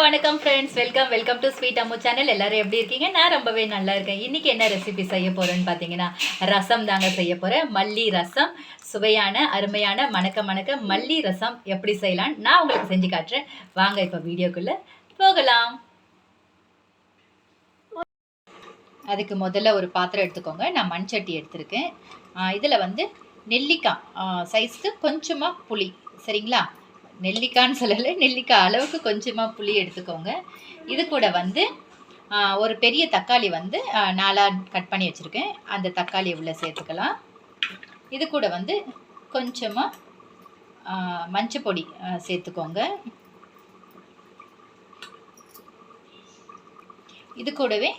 வணக்கம் friends welcome welcome to sweet Ammu channel எல்லாரும் எப்படி இருக்கீங்க? நான் ரொம்பவே நல்லா இருக்கேன். இன்னைக்கு என்ன ரெசிபி செய்ய போறேன்னு பார்த்தீங்கன்னா ரசம் தாங்க செய்ய போகிறேன் மல்லி ரசம் சுவையான அருமையான மணக்க மணக்க மல்லி ரசம் எப்படி செய்யலாம்னு நான் உங்களுக்கு செஞ்சு காட்டுறேன். வாங்க இப்போ வீடியோக்குள்ளே போகலாம். அதுக்கு முதல்ல ஒரு பாத்திரம் எடுத்துக்கோங்க. நான் மண் சட்டி எடுத்திருக்கேன் இதில் வந்து நெல்லிக்காய் சைஸ்க்கு கொஞ்சமாக புளி. சரிங்களா? நெல்லிக்கான்னு சொல்லலை நெல்லிக்காய் அளவுக்கு கொஞ்சமாக புளி எடுத்துக்கோங்க. இது கூட வந்து ஒரு பெரிய தக்காளி வந்து நாலாக கட் பண்ணி வச்சுருக்கேன். அந்த தக்காளியை உள்ளே சேர்த்துக்கலாம். இது கூட வந்து கொஞ்சமாக மஞ்சள் பொடி சேர்த்துக்கோங்க. இது கூடவே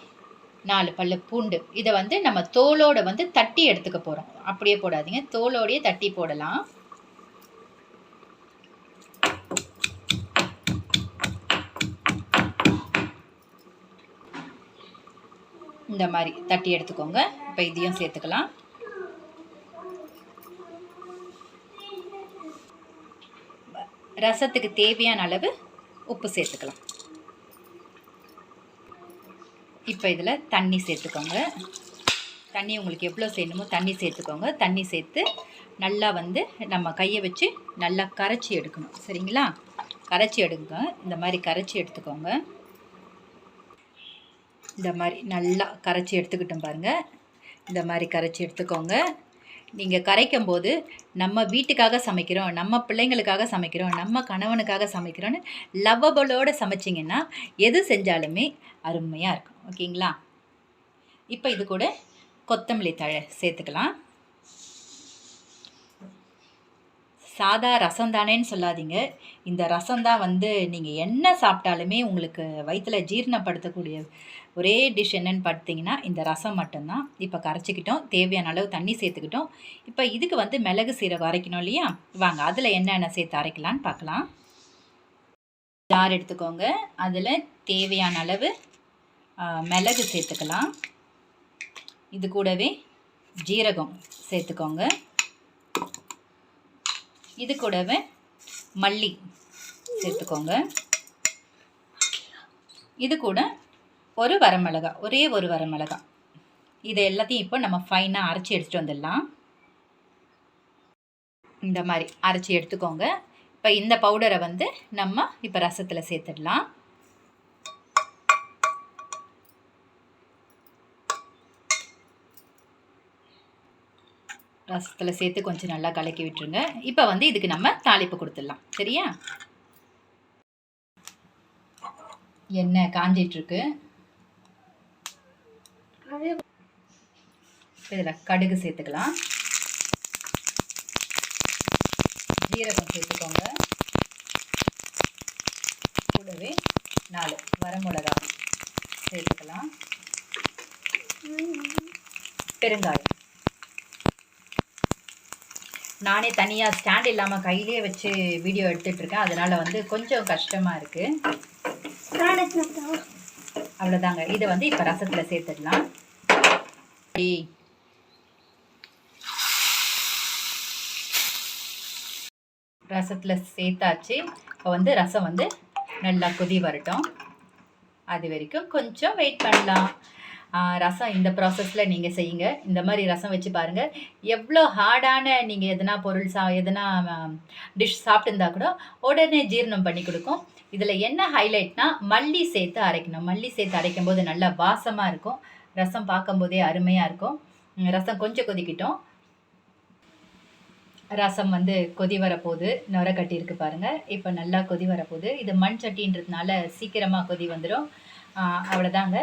நாலு பல்லு பூண்டு. இதை வந்து நம்ம தோலோட வந்து தட்டி எடுத்துக்க போகிறோம் அப்படியே போடாதீங்க. தோலோடையே தட்டி போடலாம். இந்த மாதிரி தட்டி எடுத்துக்கோங்க. இப்போ இதையும் சேர்த்துக்கலாம். ரசத்துக்கு தேவையான அளவு உப்பு சேர்த்துக்கலாம். இப்போ இதில் தண்ணி சேர்த்துக்கோங்க. தண்ணி உங்களுக்கு எவ்வளோ செய்யணுமோ தண்ணி சேர்த்துக்கோங்க. தண்ணி சேர்த்து நல்லா வந்து நம்ம கையை வச்சு நல்லா கரைச்சி எடுக்கணும். சரிங்களா? கரைச்சி எடுங்க. இந்த மாதிரி கரைச்சி எடுத்துக்கோங்க. இந்த மாதிரி நல்லா கரைச்சி எடுத்துக்கிட்டோம் பாருங்கள் இந்த மாதிரி கரைச்சி எடுத்துக்கோங்க. நீங்கள் கரைக்கும் போது நம்ம வீட்டுக்காக சமைக்கிறோம் நம்ம பிள்ளைங்களுக்காக சமைக்கிறோம் நம்ம கணவனுக்காக சமைக்கிறோன்னு லவ்வபலோடு சமைச்சிங்கன்னா எது செஞ்சாலுமே அருமையாக இருக்கும். ஓகேங்களா? இப்போ இது கூட கொத்தமல்லி தழை சேர்த்துக்கலாம். சாதா ரசம் தானேன்னு சொல்லாதீங்க. இந்த ரசம் தான் வந்து நீங்கள் என்ன சாப்பிட்டாலுமே உங்களுக்கு வயிற்றில் ஜீரணப்படுத்தக்கூடிய ஒரே டிஷ் என்னன்னு பார்த்தீங்கன்னா இந்த ரசம் மட்டும்தான். இப்போ கரைச்சிக்கிட்டோம் தேவையான அளவு தண்ணி சேர்த்துக்கிட்டோம். இப்போ இதுக்கு வந்து மிளகு சீரகம் அரைக்கணும் இல்லையா? வாங்க அதில் என்னென்ன சேர்த்து அரைக்கலான்னு பார்க்கலாம் ஜார் எடுத்துக்கோங்க. அதில் தேவையான அளவு மிளகு சேர்த்துக்கலாம். இது கூடவே ஜீரகம் சேர்த்துக்கோங்க. இது கூடவே மல்லி சேர்த்துக்கோங்க. இது கூட ஒரு வரமிளகா ஒரே ஒரு வரமிளகா. இதை எல்லாத்தையும் இப்போ நம்ம ஃபைனாக அரைச்சி எடுத்துகிட்டு வந்துடலாம். இந்த மாதிரி அரைச்சி எடுத்துக்கோங்க. இப்போ இந்த பவுடரை வந்து நம்ம இப்போ ரசத்தில் சேர்த்துடலாம். ரசத்தில் சேர்த்து கொஞ்சம் நல்லா கலக்கி விட்டுருங்க. இப்போ வந்து இதுக்கு நம்ம தாளிப்பு கொடுத்துடலாம். சரியா? எண்ணெய் காஞ்சிட்ருக்கு. இதில் கடுகு சேர்த்துக்கலாம். ஜீரகம் சேர்த்துக்கோங்க. கூடவே நாலு வரமிளகா சேர்த்துக்கலாம். பெருங்காயம். நானே தனியாக ஸ்டாண்ட் இல்லாமல் கையிலே வச்சு வீடியோ எடுத்துட்டு இருக்கேன் அதனால் வந்து கொஞ்சம் கஷ்டமாக இருக்குது அவ்வளோதாங்க இதை வந்து இப்போ ரசத்தில் சேர்த்துடலாம். ரசத்தில் சேர்த்தாச்சு. இப்போ வந்து ரசம் வந்து நல்லா கொதி வரட்டும். அது வரைக்கும் கொஞ்சம் வெயிட் பண்ணலாம். ரசம் இந்த ப்ராசஸில் நீங்கள் செய்யுங்க. இந்த மாதிரி ரசம் வச்சு பாருங்கள் எவ்வளோ ஹார்டான நீங்கள் எதனா பொருள் சா எதனா டிஷ் சாப்பிட்டுருந்தா கூட உடனே ஜீரணம் பண்ணி கொடுக்கும். இதில் என்ன ஹைலைட்னா மல்லி சேர்த்து அரைக்கணும். மல்லி சேர்த்து அரைக்கும் போது நல்லா வாசமாக இருக்கும். ரசம் பார்க்கும்போதே அருமையாக இருக்கும். ரசம் கொஞ்சம் கொதிக்கிட்டோம். ரசம் வந்து கொதி வரப்போகுது. நுர கட்டியிருக்கு பாருங்கள் இப்போ நல்லா கொதி வரப்போகுது. இது மண் சட்டின்றதுனால சீக்கிரமாக கொதி வந்துடும் அவ்வளோதாங்க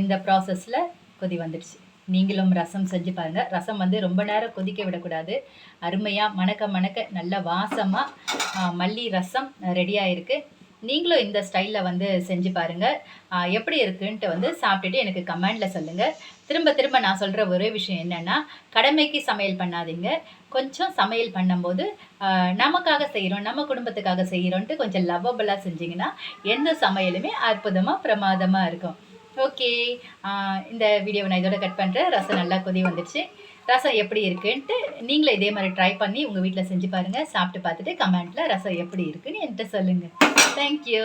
இந்த ப்ராசஸில் கொதி வந்துடுச்சு. நீங்களும் ரசம் செஞ்சு பாருங்கள் ரசம் வந்து ரொம்ப நேரம் கொதிக்க விடக்கூடாது. அருமையாக மணக்க மணக்க நல்ல வாசமாக மல்லி ரசம் ரெடியாக இருக்குது நீங்களும் இந்த ஸ்டைலில் வந்து செஞ்சு பாருங்கள் எப்படி இருக்குன்ட்டு வந்து சாப்பிட்டுட்டு எனக்கு கமெண்டில் சொல்லுங்கள் திரும்ப திரும்ப நான் சொல்கிற ஒரே விஷயம் என்னென்னா கடமைக்கு சமையல் பண்ணாதீங்க. கொஞ்சம் சமையல் பண்ணும்போது நமக்காக செய்கிறோம் நம்ம குடும்பத்துக்காக செய்கிறோன்ட்டு கொஞ்சம் லவ்வபுளாக செஞ்சிங்கன்னா எந்த சமையலுமே அற்புதமாக பிரமாதமாக இருக்கும். ஓகே இந்த வீடியோவை நான் இதோட கட் பண்ணுறேன் ரசம் நல்லா கொதி வந்துடுச்சு. ரசம் எப்படி இருக்குன்ட்டு நீங்களும் இதே மாதிரி ட்ரை பண்ணி உங்கள் வீட்டில் செஞ்சு பாருங்கள் சாப்பிட்டு பார்த்துட்டு கமெண்ட்டில் ரசம் எப்படி இருக்குன்னு என்கிட்ட சொல்லுங்கள் தேங்க்யூ